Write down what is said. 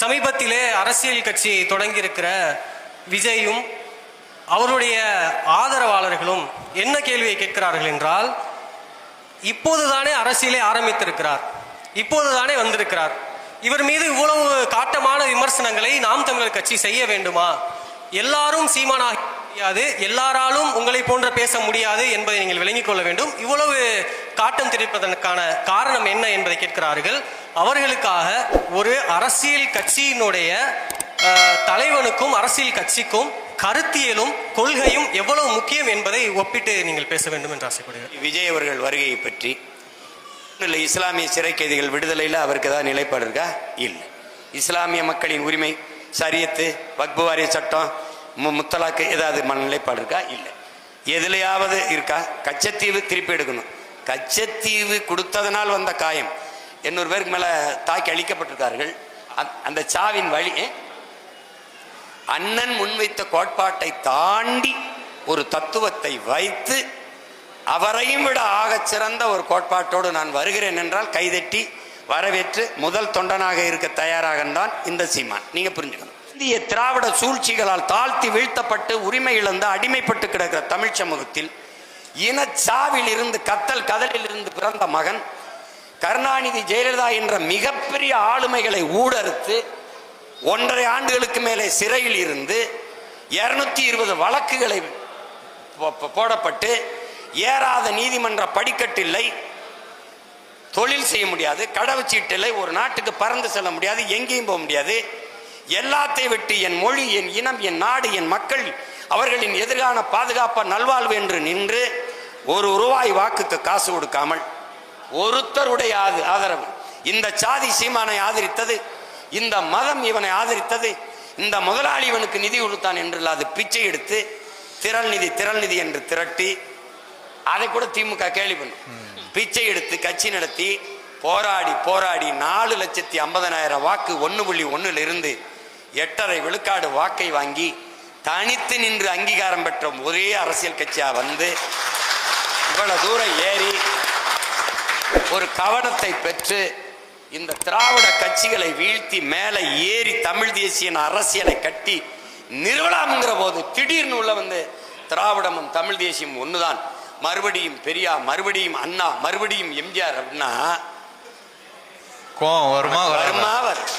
சமீபத்திலே அரசியல் கட்சி தொடங்கியிருக்கிற விஜயும் அவருடைய ஆதரவாளர்களும் என்ன கேள்வியை கேட்கிறார்கள் என்றால் இப்போதுதானே அரசியலை ஆரம்பித்திருக்கிறார். இப்போதுதானே வந்திருக்கிறார். இவர் மீது இவ்வளவு காட்டமான விமர்சனங்களை நாம் தமிழர் கட்சி செய்ய வேண்டுமா? எல்லாரும் சீமானாக முடியாது எல்லாராலும் உங்களை போன்ற பேச முடியாது என்பதை நீங்கள் விளங்கிக் கொள்ள வேண்டும். இவ்வளவு காட்டம் தெரிவிப்பதற்கான காரணம் என்ன என்பதை கேட்கிறார்கள். அவர்களுக்காக ஒரு அரசியல் கட்சியினுடைய தலைவனுக்கும் அரசியல் கட்சிக்கும் கருத்தியலும் கொள்கையும் எவ்வளவு முக்கியம் என்பதை ஒப்பிட்டு நீங்கள் பேச வேண்டும் என்று ஆசைப்படுகிறேன். விஜய் அவர்கள் வருகையை பற்றி இல்லை இஸ்லாமிய சிறை கைதிகள் விடுதலையில் அவருக்கு ஏதாவது நிலைப்பாடு இருக்கா? இல்லை. இஸ்லாமிய மக்களின் உரிமை சரியத்து வக்பு வாரிய சட்டம் மு- முத்தலாக்கு ஏதாவது மன நிலைப்பாடு இருக்கா? இல்லை. எதுலையாவது இருக்கா? கச்சத்தீவு திருப்பி எடுக்கணும். கச்சத்தீவு கொடுத்ததனால் வந்த காயம். எண்ணூறு பேருக்கு மேலே தாக்கி அழிக்கப்பட்டிருக்கார்கள். அந்த- அந்த சாவின் வழி அண்ணன் முன்வைத்த கோட்பாட்டை தாண்டி ஒரு தத்துவத்தை வைத்து அவரையும் விட ஆகச் சிறந்த ஒரு கோட்பாட்டோடு நான் வருகிறேன் என்றால் கைதட்டி வரவேற்று முதல் தொண்டனாக இருக்க தயாராக தான் இந்த சீமான். நீங்க புரிஞ்சுக்கணும். இந்திய திராவிட சூழ்ச்சிகளால் தாழ்த்தி வீழ்த்தப்பட்டு உரிமை இழந்து அடிமைப்பட்டு கிடக்கிற தமிழ் சமூகத்தில் இனச்சாவில் இருந்து கத்தல் கதலில் இருந்து பிறந்த மகன் கருணாநிதி ஜெயலலிதா என்ற மிகப்பெரிய ஆளுமைகளை ஊடறுத்து ஒன்றரை ஆண்டுகளுக்கு மேலே சிறையில் இருந்து இருநூத்தி இருபது வழக்குகளை போ- போடப்பட்டு ஏறாத நீதிமன்ற படிக்கட்டில்லை தொழில் செய்ய முடியாது கடவுச்சீட்டில்லை ஒரு நாட்டுக்கு பறந்து செல்ல முடியாது எங்கேயும் போக முடியாது. எல்லாத்தை விட்டு என் மொழி என் இனம் என் நாடு என் மக்கள் அவர்களின் எதிர்கால பாதுகாப்ப நல்வாழ்வு என்று நின்று ஒரு ரூபாய் வாக்குக்கு காசு கொடுக்காமல் ஒருத்தருடைய ஆதரவு. இந்த சாதி சீமானை ஆதரித்தது இந்த மதம் இவனை ஆதரித்தது இந்த முதலாளி இவனுக்கு நிதி கொடுத்தான் என்று அது பிச்சை எடுத்து திரள் நிதி திரள் நிதி என்று திரட்டி அதை கூட திமுக கேள்வி பண்ணும். பிச்சை எடுத்து கட்சி நடத்தி போராடி போராடி நாலு லட்சத்தி ஐம்பதனாயிரம் வாக்கு ஒன்று புள்ளி ஒன்றுல இருந்து எட்டரை விழுக்காடு வாக்கை வாங்கி தனித்து நின்று அங்கீகாரம் பெற்ற ஒரே அரசியல் கட்சியாக வந்து இவ்வளவு தூரம் ஏறி ஒரு கவனத்தை பெற்று இந்த திராவிட கட்சிகளை வீழ்த்தி மேலே ஏறி தமிழ் தேசிய அரசியலை கட்டி நிறுவலாம்ங்கிற போது திடீர்னு உள்ள வந்து திராவிடமும் தமிழ் தேசியம் ஒண்ணுதான் மறுபடியும் பெரியா மறுபடியும் அண்ணா மறுபடியும் எம்ஜிஆர் அப்படின்னா கோவம் வருமா? வருமா வரும்